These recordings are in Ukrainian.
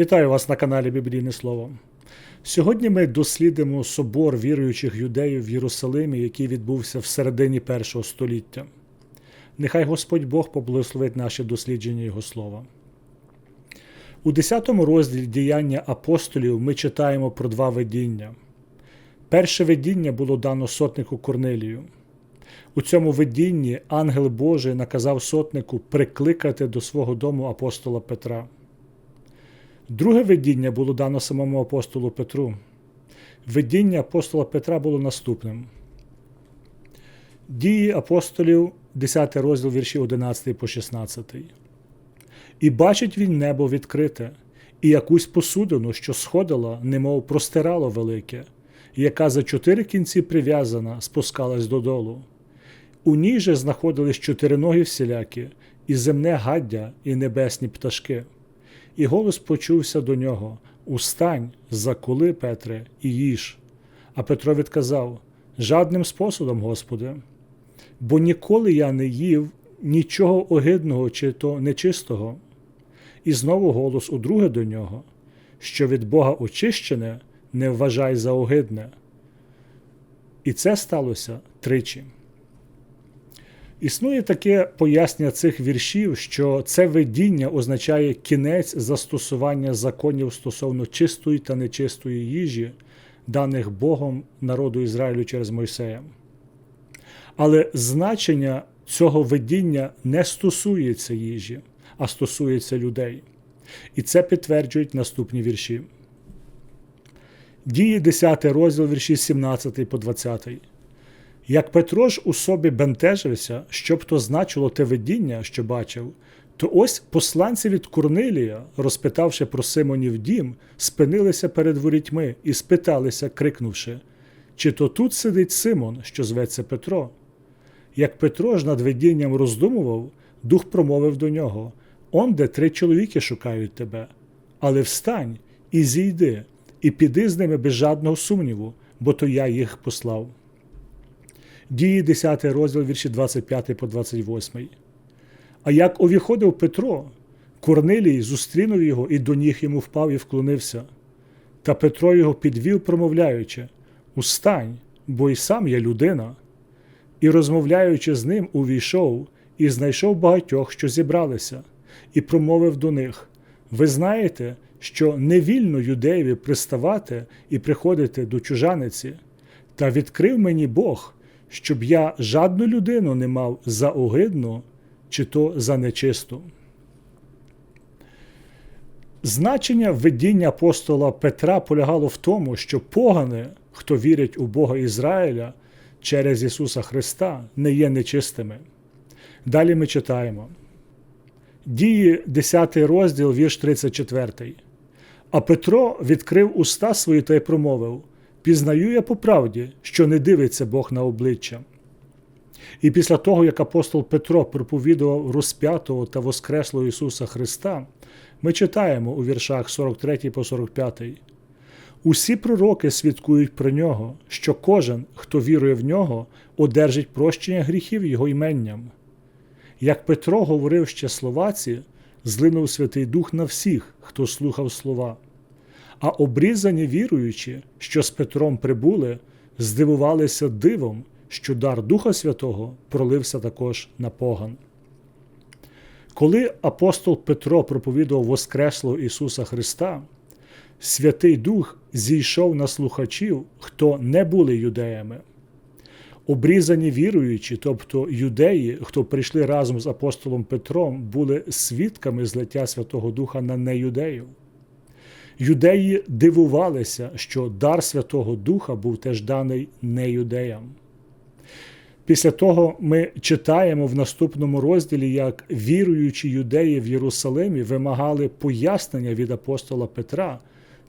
Вітаю вас на каналі Біблійне Слово. Сьогодні ми дослідимо собор віруючих юдеїв в Єрусалимі, який відбувся в середині першого століття. Нехай Господь Бог поблагословить наше дослідження Його слова. У 10 розділі діяння апостолів ми читаємо про два видіння. Перше видіння було дано сотнику Корнелію. У цьому видінні ангел Божий наказав сотнику прикликати до свого дому апостола Петра. Друге видіння було дано самому апостолу Петру. Видіння апостола Петра було наступним. Дії апостолів, 10 розділ вірші 11 по 16. І бачить він небо відкрите, і якусь посудину, що сходила, немов простирало велике, яка за чотири кінці прив'язана, спускалась додолу. У ній же знаходились чотириногі всілякі, і земне гаддя, і небесні пташки. І голос почувся до нього Устань, закули, Петре, і їж. А Петро відказав Жадним способом, Господи, бо ніколи я не їв нічого огидного чи то нечистого. І знову голос удруге до нього, що від Бога очищене, не вважай за огидне. І це сталося тричі. Існує таке пояснення цих віршів, що це видіння означає кінець застосування законів стосовно чистої та нечистої їжі, даних Богом народу Ізраїлю через Мойсея. Але значення цього видіння не стосується їжі, а стосується людей. І це підтверджують наступні вірші. Дії 10 розділ вірші 17 по 20. Як Петро ж у собі бентежився, що б то значило те видіння, що бачив, то ось посланці від Корнилія, розпитавши про Симонів дім, спинилися перед ворітьми і спиталися, крикнувши Чи то тут сидить Симон, що зветься Петро? Як Петро ж над видінням роздумував, дух промовив до нього Он де три чоловіки шукають тебе, але встань і зійди, і піди з ними без жадного сумніву, бо то я їх послав. Дії 10 розділ вірші 25 по 28. А як увіходив Петро, Корнилій зустрінув його і до ніг йому впав і вклонився. Та Петро його підвів, промовляючи Устань, бо й сам я людина. І, розмовляючи з ним, увійшов і знайшов багатьох, що зібралися, і промовив до них: Ви знаєте, що не вільно юдеєві приставати і приходити до чужаниці, та відкрив мені Бог щоб я жадну людину не мав за огидну чи то за нечисту. Значення видіння апостола Петра полягало в тому, що погани, хто вірить у Бога Ізраїля через Ісуса Христа, не є нечистими. Далі ми читаємо. Дії 10 розділ, вірш 34. А Петро відкрив уста свої та й промовив Пізнаю я по правді, що не дивиться Бог на обличчя. І після того, як апостол Петро проповідував розп'ятого та Воскреслого Ісуса Христа, ми читаємо у віршах 43 по 45. Усі пророки свідкують про нього, що кожен, хто вірує в нього, одержить прощення гріхів Його іменням. Як Петро говорив ще словаці, злинув Святий Дух на всіх, хто слухав слова. А обрізані віруючі, що з Петром прибули, здивувалися дивом, що дар Духа Святого пролився також на поган. Коли апостол Петро проповідував Воскреслого Ісуса Христа, Святий Дух зійшов на слухачів, хто не були юдеями. Обрізані віруючі, тобто юдеї, хто прийшли разом з апостолом Петром, були свідками злиття Святого Духа на неюдеїв. Юдеї дивувалися, що дар Святого Духа був теж даний не юдеям. Після того ми читаємо в наступному розділі, як віруючі юдеї в Єрусалимі вимагали пояснення від апостола Петра,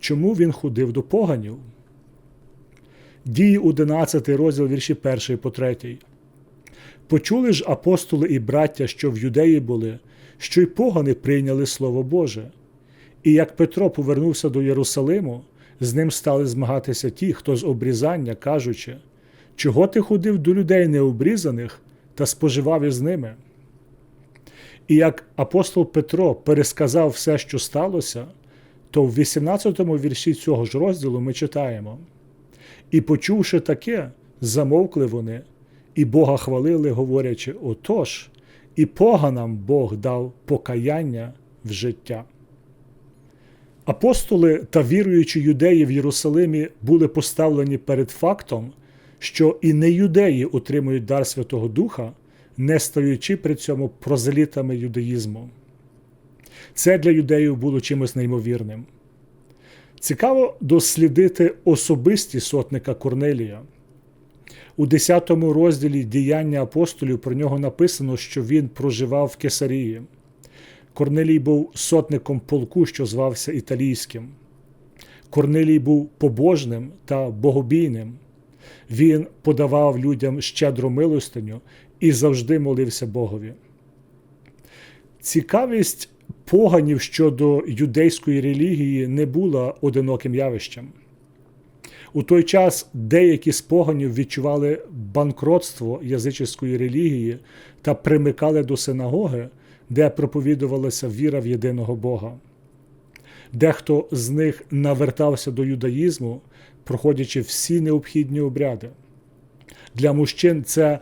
чому він ходив до поганів. Дії 11 розділ вірші 1 по 3. Почули ж апостоли і браття, що в юдеї були, що й погани прийняли Слово Боже. І як Петро повернувся до Єрусалиму, з ним стали змагатися ті, хто з обрізання, кажучи, чого ти ходив до людей необрізаних та споживав із ними. І як апостол Петро пересказав все, що сталося, то в 18 му вірші цього ж розділу ми читаємо: І, почувши таке, замовкли вони, і Бога хвалили, говорячи: Отож, і поганам Бог дав покаяння в життя. Апостоли та віруючі юдеї в Єрусалимі були поставлені перед фактом, що і не юдеї отримують дар Святого Духа, не стаючи при цьому прозелітами юдаїзму. Це для юдеїв було чимось неймовірним. Цікаво дослідити особисті сотника Корнелія. У 10 розділі діяння апостолів про нього написано, що він проживав в Кесарії. Корнелій був сотником полку, що звався Італійським. Корнелій був побожним та богобійним. Він подавав людям щедру милостиню і завжди молився Богові. Цікавість поганів щодо юдейської релігії не була одиноким явищем. У той час деякі з поганів відчували банкротство язичської релігії та примикали до синагоги, де проповідувалася віра в єдиного Бога. Дехто з них навертався до юдаїзму, проходячи всі необхідні обряди. Для мужчин це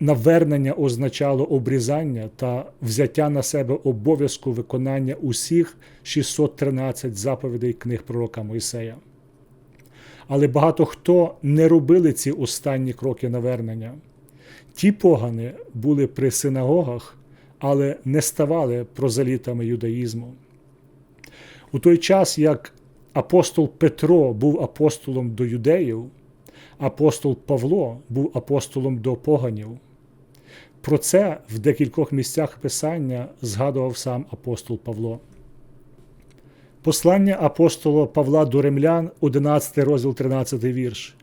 навернення означало обрізання та взяття на себе обов'язку виконання усіх 613 заповідей книг пророка Мойсея. Але багато хто не робили ці останні кроки навернення. Ті погани були при синагогах, але не ставали прозалітами юдаїзму. У той час, як апостол Петро був апостолом до юдеїв, апостол Павло був апостолом до поганів. Про це в декількох місцях Писання згадував сам апостол Павло. Послання апостола Павла до римлян, 11 розділ 13 вірш.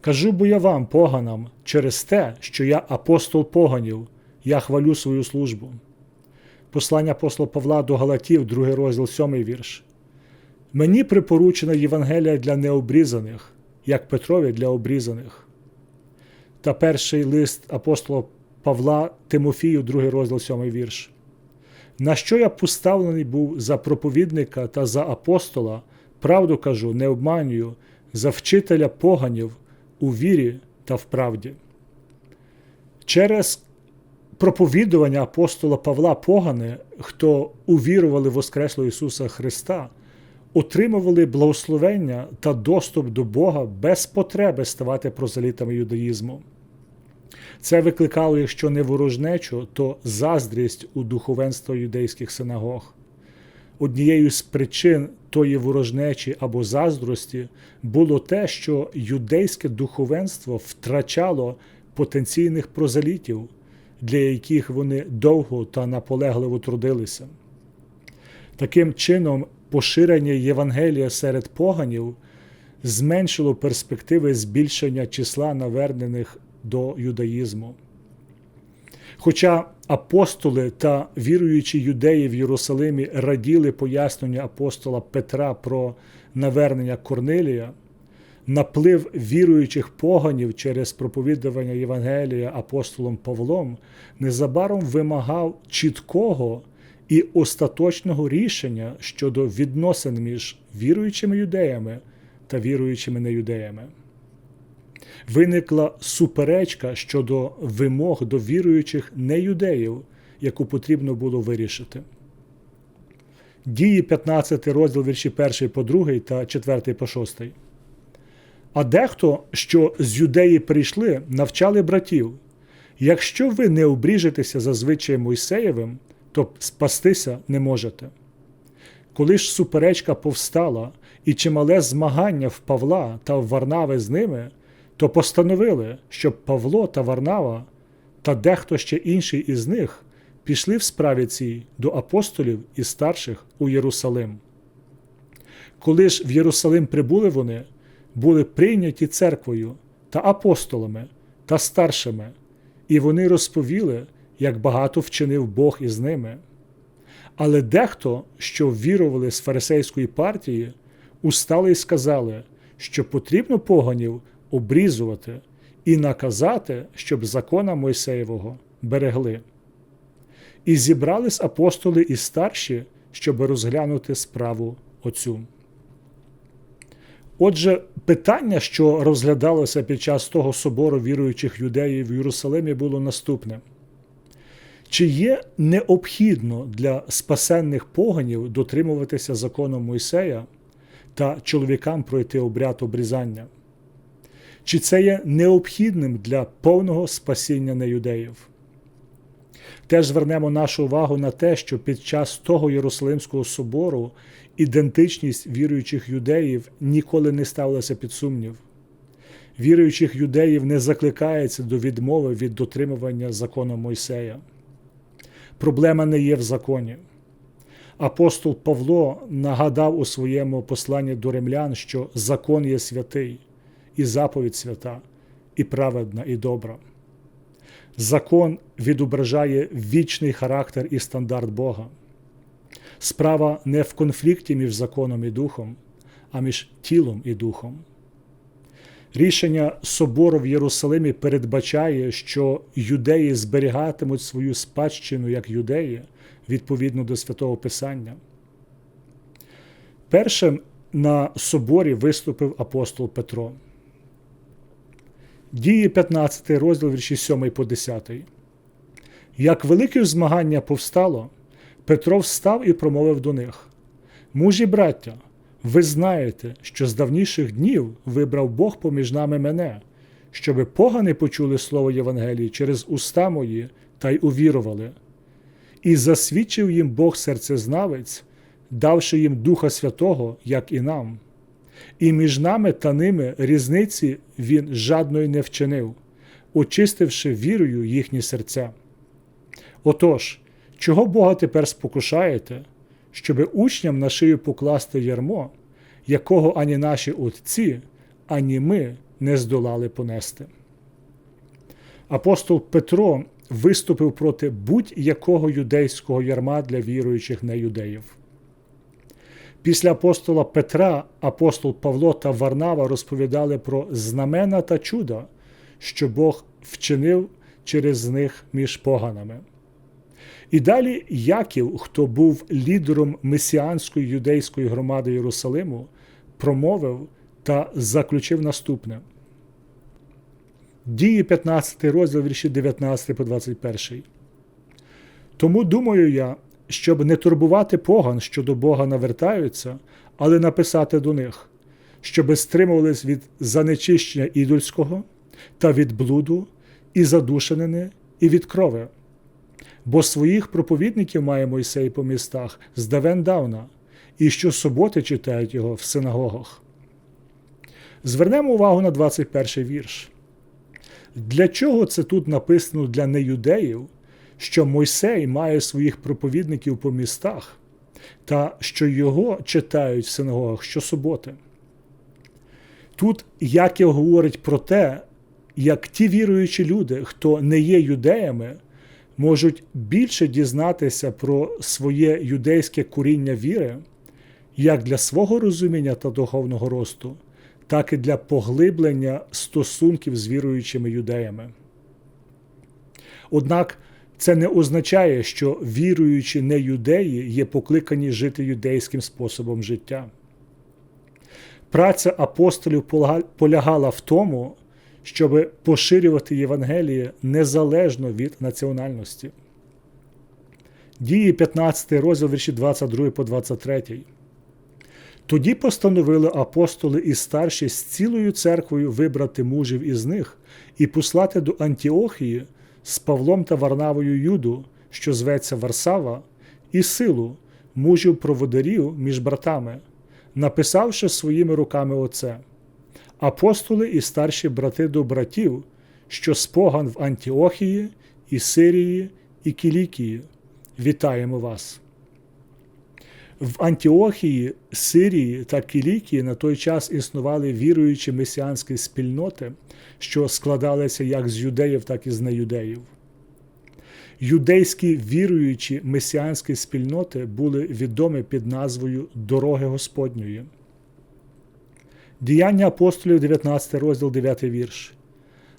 Кажу бо я вам, поганам, через те, що я апостол поганів, я хвалю свою службу. Послання апостола Павла до Галатів, 2 розділ 7 вірш. Мені припоручена Євангелія для необрізаних, як Петрові для обрізаних. Та перший лист апостола Павла Тимофію, 2 розділ 7 вірш. На що я поставлений був за проповідника та за апостола, правду кажу, не обманюю, за вчителя поганів у вірі та в правді. Через проповідування апостола Павла Погани, хто увірували в Воскресло Ісуса Христа, отримували благословення та доступ до Бога без потреби ставати прозалітами юдаїзму. Це викликало, якщо не ворожнечу, то заздрість у духовенства юдейських синагог. Однією з причин тої ворожнечі або заздрості було те, що юдейське духовенство втрачало потенційних прозалітів, для яких вони довго та наполегливо трудилися. Таким чином, поширення Євангелія серед поганів зменшило перспективи збільшення числа навернених до юдаїзму. Хоча апостоли та віруючі юдеї в Єрусалимі раділи пояснення апостола Петра про навернення Корнилія, наплив віруючих поганів через проповідування Євангелія апостолом Павлом незабаром вимагав чіткого і остаточного рішення щодо відносин між віруючими юдеями та віруючими неюдеями виникла суперечка щодо вимог до віруючих неюдеїв, яку потрібно було вирішити. Дії 15 розділ вірші 1 по 2 та 4 по 6. А дехто, що з юдеї прийшли, навчали братів. Якщо ви не обріжетеся за звичаєм Мойсеєвим, то спастися не можете. Коли ж суперечка повстала і чимале змагання в Павла та в Варнави з ними, то постановили, щоб Павло та Варнава та дехто ще інший із них пішли в справі цій до апостолів і старших у Єрусалим. Коли ж в Єрусалим прибули вони, були прийняті церквою та апостолами та старшими, і вони розповіли, як багато вчинив Бог із ними. Але дехто, що вірували з фарисейської партії, устали й сказали, що потрібно поганів обрізувати і наказати, щоб закона Мойсеєвого берегли. І зібрались апостоли і старші, щоб розглянути справу Отцю. Отже, питання, що розглядалося під час того собору віруючих юдеїв в Єрусалимі, було наступне: чи є необхідно для спасенних поганів дотримуватися закону Мойсея та чоловікам пройти обряд обрізання? Чи це є необхідним для повного спасіння неюдеїв? Теж звернемо нашу увагу на те, що під час того Єрусалимського собору ідентичність віруючих юдеїв ніколи не ставилася під сумнів. Віруючих юдеїв не закликається до відмови від дотримування закону Мойсея. Проблема не є в законі. Апостол Павло нагадав у своєму посланні до римлян, що закон є святий, і заповідь свята, і праведна, і добра. Закон відображає вічний характер і стандарт Бога. Справа не в конфлікті між законом і духом, а між тілом і духом. Рішення собору в Єрусалимі передбачає, що юдеї зберігатимуть свою спадщину як юдеї відповідно до святого Писання. Першим на соборі виступив апостол Петро. Дії 15 розділ вірші 7 по 10. Як велике змагання повстало, Петро встав і промовив до них: Мужі браття, ви знаєте, що з давніших днів вибрав Бог поміж нами мене, щоби погани почули слово Євангелії через уста мої та й увірували. І засвідчив їм Бог серцезнавець, давши їм Духа Святого, як і нам. І між нами та ними різниці він жадної не вчинив, очистивши вірою їхні серця. Отож, чого Бога тепер спокушаєте, щоби учням на шию покласти ярмо, якого ані наші отці, ані ми не здолали понести? Апостол Петро виступив проти будь-якого юдейського ярма для віруючих неюдеїв. Після апостола Петра апостол Павло та Варнава розповідали про знамена та чуда, що Бог вчинив через них між поганами. І далі Яків, хто був лідером месіанської юдейської громади Єрусалиму, промовив та заключив наступне. Дії 15 розділ вірші 19 по 21. Тому думаю я, щоб не турбувати поган, що до Бога навертаються, але написати до них, щоби стримувались від занечищення ідольського та від блуду, і задушенини, і від крови. Бо своїх проповідників має Мойсей по містах з давен давна, і щосуботи читають його в синагогах. Звернемо увагу на 21 вірш. Для чого це тут написано для неюдеїв, що Мойсей має своїх проповідників по містах, та що його читають в синагогах щосуботи? Тут Яків говорить про те, як ті віруючі люди, хто не є юдеями, можуть більше дізнатися про своє юдейське коріння віри, як для свого розуміння та духовного росту, так і для поглиблення стосунків з віруючими юдеями. Однак це не означає, що віруючі не юдеї є покликані жити юдейським способом життя. Праця апостолів полягала в тому, щоб поширювати Євангеліє незалежно від національності. Дії 15 розділ вірші 22 по 23. Тоді постановили апостоли і старші з цілою церквою вибрати мужів із них і послати до Антіохії з Павлом та Варнавою Юду, що зветься Варсава, і силу мужів проводарів між братами, написавши своїми руками оце апостоли і старші брати до братів, що споган в Антіохії, і Сирії, і Кілікії. Вітаємо вас! В Антіохії, Сирії та Кілікії на той час існували віруючі месіанські спільноти, що складалися як з юдеїв, так і з неюдеїв. Юдейські віруючі месіанські спільноти були відомі під назвою Дороги Господньої. Діяння апостолів, 19 розділ 9 вірш.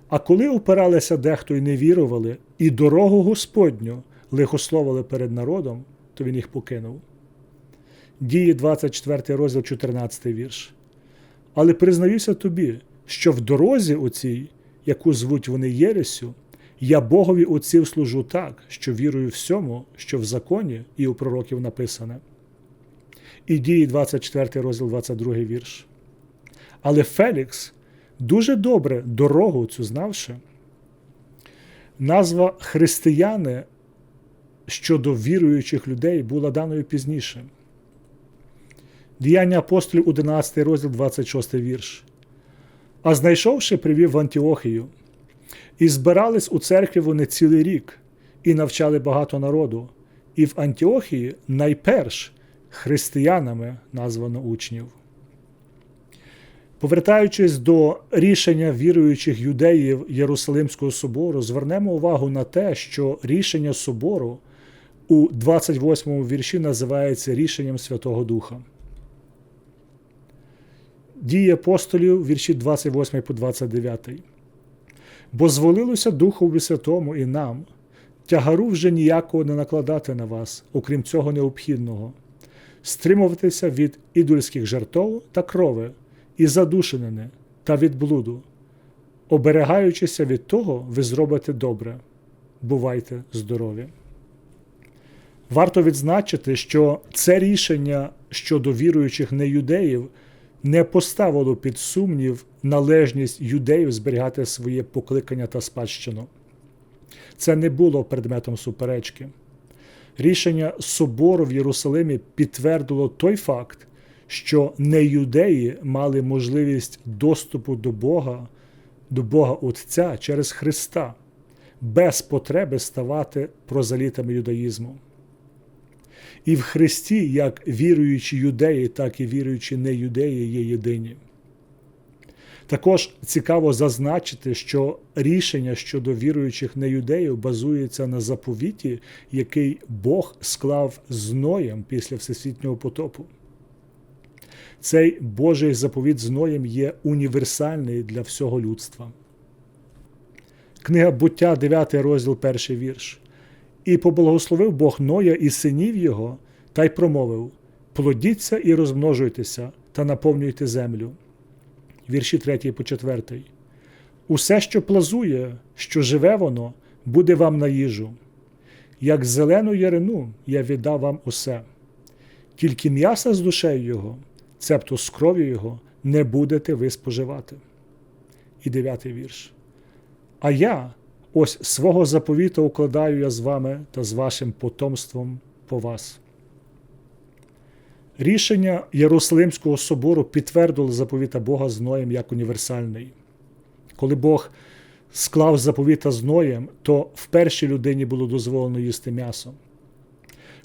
А коли опиралися дехто й не вірували, і дорогу Господню лихословили перед народом, то він їх покинув. Дії 24 розділ, 14 вірш. Але признаюся тобі, що в дорозі оцій, яку звуть вони Єресю, я Богові отців служу так, що вірую всьому, що в законі і у пророків написане. І дії 24 розділ, 22 вірш. Але Фелікс дуже добре дорогу цю знавши, назва християни щодо віруючих людей була даною пізніше. Діяння апостолів 11 розділ 26 вірш. А знайшовши, привів в Антіохію, і збирались у церкві вони цілий рік, і навчали багато народу, і в Антіохії найперш християнами названо учнів. Повертаючись до рішення віруючих юдеїв Єрусалимського собору, звернемо увагу на те, що рішення собору у 28 му вірші називається рішенням Святого Духа. Дії апостолів, вірші 28 по 29. Бо зволилося Духові Святому і нам, тягару вже ніякого не накладати на вас, окрім цього необхідного, стримуватися від ідольських жертов та крови, і задушенини та від блуду. Оберегаючися від того, ви зробите добре. Бувайте здорові. Варто відзначити, що це рішення щодо віруючих неюдеїв не поставило під сумнів належність юдеїв зберігати своє покликання та спадщину. Це не було предметом суперечки. Рішення собору в Єрусалимі підтвердило той факт, що неюдеї мали можливість доступу до Бога, до Бога Отця через Христа, без потреби ставати прозалітами юдаїзму. І в Христі, як віруючі юдеї, так і віруючі неюдеї є єдині. Також цікаво зазначити, що рішення щодо віруючих неюдеїв базується на заповіті, який Бог склав з Ноєм після Всесвітнього потопу. Цей Божий заповіт з Ноєм є універсальний для всього людства. Книга буття, 9 розділ, 1 вірш. І поблагословив Бог Ноя і синів його, та й промовив: Плодіться і розмножуйтеся та наповнюйте землю. Вірші 3 по 4. Усе, що плазує, що живе воно, буде вам на їжу. Як зелену ярину я віддав вам усе, тільки м'яса з душею його, цебто з кров'ю його, не будете ви споживати. І дев'ятий вірш. А я ось свого заповіта укладаю я з вами та з вашим потомством по вас. Рішення Єрусалимського собору підтвердило заповіта Бога з Ноєм як універсальний. Коли Бог склав заповіта з Ноєм, то в першій людині було дозволено їсти м'ясо.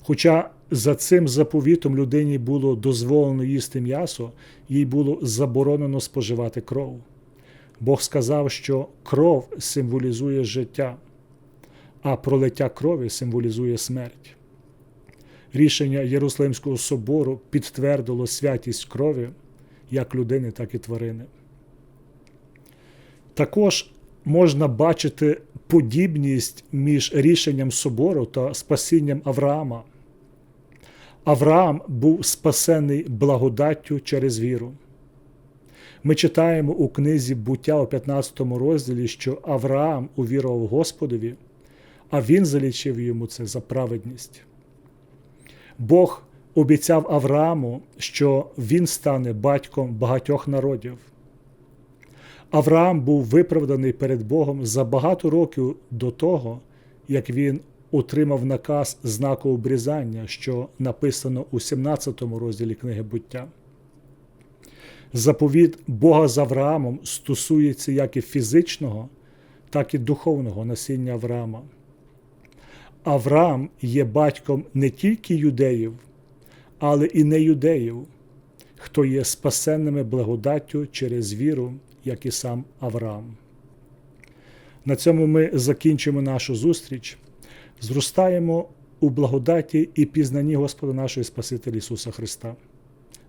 Хоча за цим заповітом людині було дозволено їсти м'ясо, їй було заборонено споживати кров. Бог сказав, що кров символізує життя, а пролиття крові символізує смерть. Рішення Єрусалимського собору підтвердило святість крові як людини, так і тварини. Також можна бачити подібність між рішенням собору та спасінням Авраама. Авраам був спасений благодаттю через віру. Ми читаємо у книзі буття у 15 розділі, що Авраам увірував Господові, а він залічив йому це за праведність. Бог обіцяв Аврааму, що він стане батьком багатьох народів. Авраам був виправданий перед Богом за багато років до того, як він отримав наказ знаку обрізання, що написано у 17 розділі книги буття. Заповіт Бога з Авраамом стосується як і фізичного, так і духовного насіння Авраама. Авраам є батьком не тільки юдеїв, але і не юдеїв, хто є спасенними благодаттю через віру, як і сам Авраам. На цьому ми закінчимо нашу зустріч, зростаємо у благодаті і пізнанні Господа нашого Спасителя Ісуса Христа.